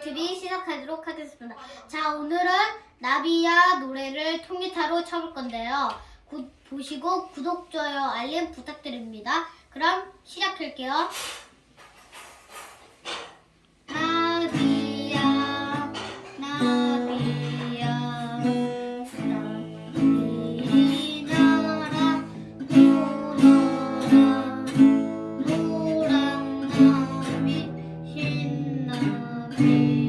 TV 시작하도록 하겠습니다. 자, 오늘은 나비야 노래를 통기타로 쳐볼 건데요. 구- 보시고 구독, 좋아요, 알림 부탁드립니다. 그럼 시작할게요. me.